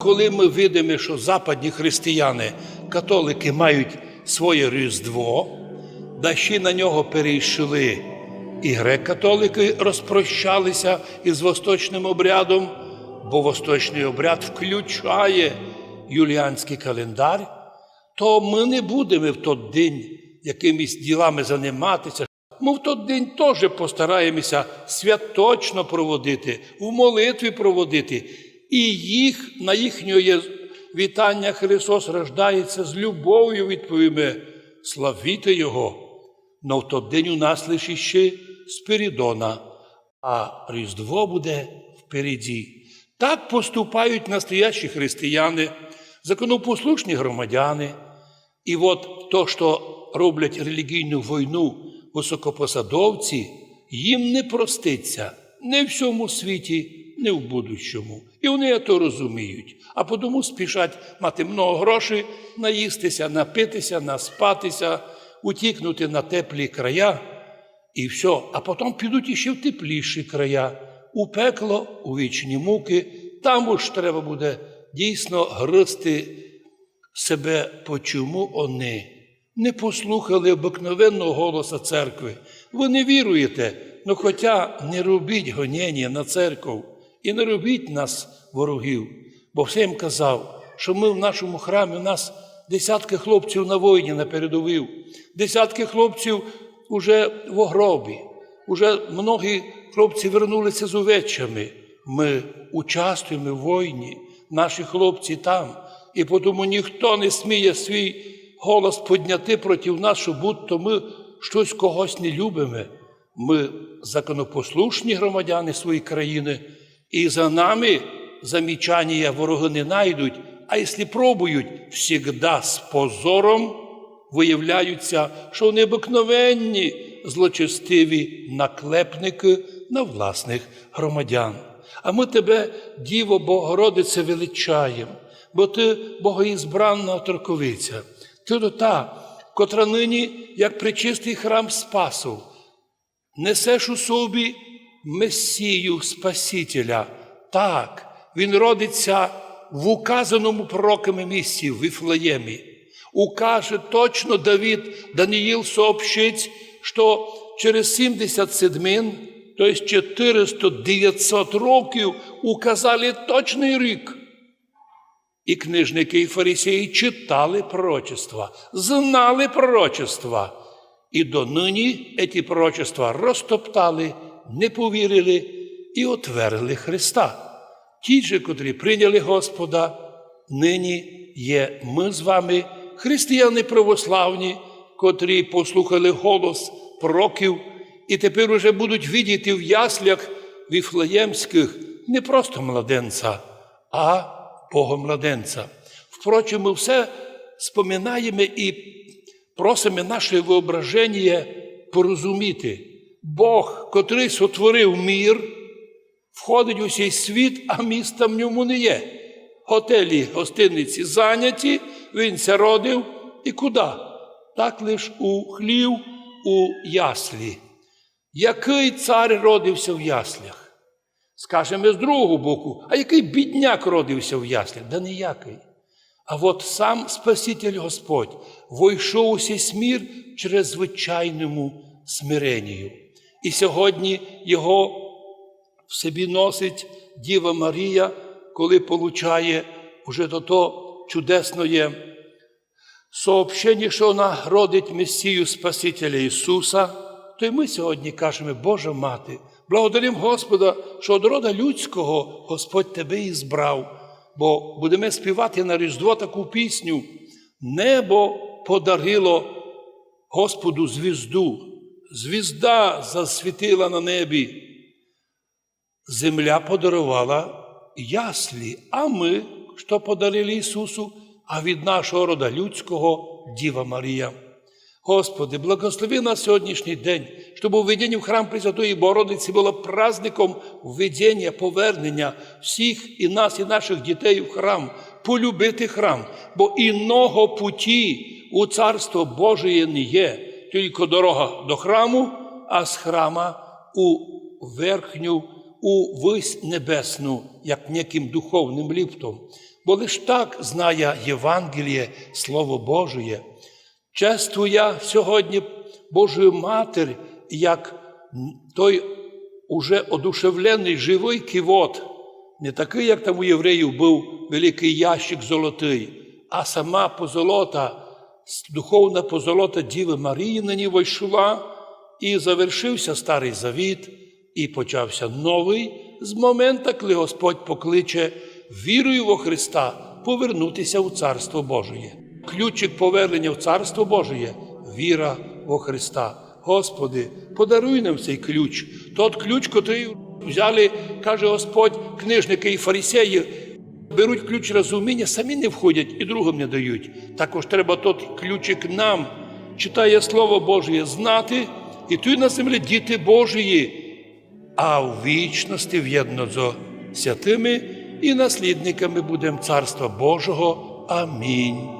Коли ми видимо, що западні християни, католики мають своє Різдво, да ще на нього перейшли і грек-католики розпрощалися із восточним обрядом, бо восточний обряд включає юліанський календар, то ми не будемо в той день якимись ділами займатися. Ми в той день теж постараємося святочно проводити, в молитві проводити. І їх на їхнє вітання Христос рождається з любов'ю, відповіме, славіте Його. Но в той день у нас лише ще Спиридона, а Різдво буде впереді. Так поступають настоящі християни, законопослушні громадяни. І от то, що роблять релігійну війну високопосадовці, їм не проститься не всьому світі, не в будущому. І вони то розуміють. А тому спішать мати много грошей, наїстися, напитися, наспатися, утікнути на теплі края, і все. А потім підуть іще в тепліші края, у пекло, у вічні муки. Там уж треба буде дійсно гризти себе, почому вони не послухали обикновенного голоса церкви. Ви не віруєте, ну хоча не робіть гоніння на церкву і не робіть нас ворогів. Бо всім казав, що ми в нашому храмі, у нас десятки хлопців на війні на передовій, десятки хлопців уже в огробі, уже многі хлопці вернулися з увеччями. Ми участвуємо в війні, наші хлопці там, і тому ніхто не сміє свій голос підняти проти нас, що будто ми щось когось не любимо. Ми законопослушні громадяни своєї країни, і за нами замічання вороги не найдуть, а якщо пробують, завжди з позором виявляються, що вони обикновенні злочестиві наклепники на власних громадян. А ми тебе, Діво Богородице, величаємо, бо ти богоізбранна торковиця, ти то та, котра нині, як причистий храм Спасу, несеш у собі Месію Спасителя. Так, він родиться в указаному пророками місці в Вифлеємі. Укаже точно Давид, Даниїл сообщить, що через 70 седмин, тобто 400-900 років, указали точний рік. І книжники і фарисеї читали пророчества, знали пророчества. І донині ці пророчества розтоптали, не повірили і отверли Христа. Ті же, котрі прийняли Господа, нині є ми з вами, християни православні, котрі послухали голос пророків, і тепер уже будуть видіти в яслях віфлеємських не просто младенця, а Богомладенця. Впрочем, ми все споминаємо і просимо наше воображення порозуміти. Бог, котрий сотворив мір, входить у цей світ, а міста в ньому не є. Готелі, гостиниці зайняті, він ся родив і куди? Так лиш у хлів, у яслі. Який цар родився в яслях? Скажемо з другого боку, а який бідняк родився в яслях? Да ніякий. А от сам Спаситель Господь войшов у цей смір через звичайному смиренню. І сьогодні його в собі носить Діва Марія, коли получає уже до того чудесне сообщення, що вона родить Месію Спасителя Ісуса, то й ми сьогодні кажемо, Божа Мати, благодаримо Господа, що від рода людського Господь тебе і збрав, бо будемо співати на Різдво таку пісню. Небо подарило Господу звізду, звізда засвітила на небі. Земля подарувала яслі, а ми, що подарили Ісусу, а від нашого рода людського Діва Марія. Господи, благослови на сьогоднішній день, щоб уведення в храм Пресвятої Богородиці було праздником введення, повернення всіх і нас, і наших дітей в храм, полюбити храм, бо іного путі у Царство Божє не є, тільки дорога до храму, а з храма у верхню, у вись небесну, як неким духовним ліфтом. бо лиш так знає Євангеліє, Слово Божє. Чествую я сьогодні Божою Матір, як той уже одушевлений живий кивот, не такий, як там у євреїв був великий ящик золотий, а сама позолота, духовна позолота Діви Марії на ній вийшла, і завершився старий завіт, і почався новий з моменту, коли Господь покличе вірою во Христа повернутися у Царство Божє. Ключик повернення в Царство Божє віра во Христа. Господи, подаруй нам цей ключ. Тот ключ, котрий взяли, каже Господь, книжники і фарисеї, беруть ключ розуміння, самі не входять і другим не дають. Також треба тот ключик нам, читає Слово Божє, знати, і тут на землі діти Божії, а в вічності в'єдно з святими і наслідниками будемо Царства Божого. Амінь.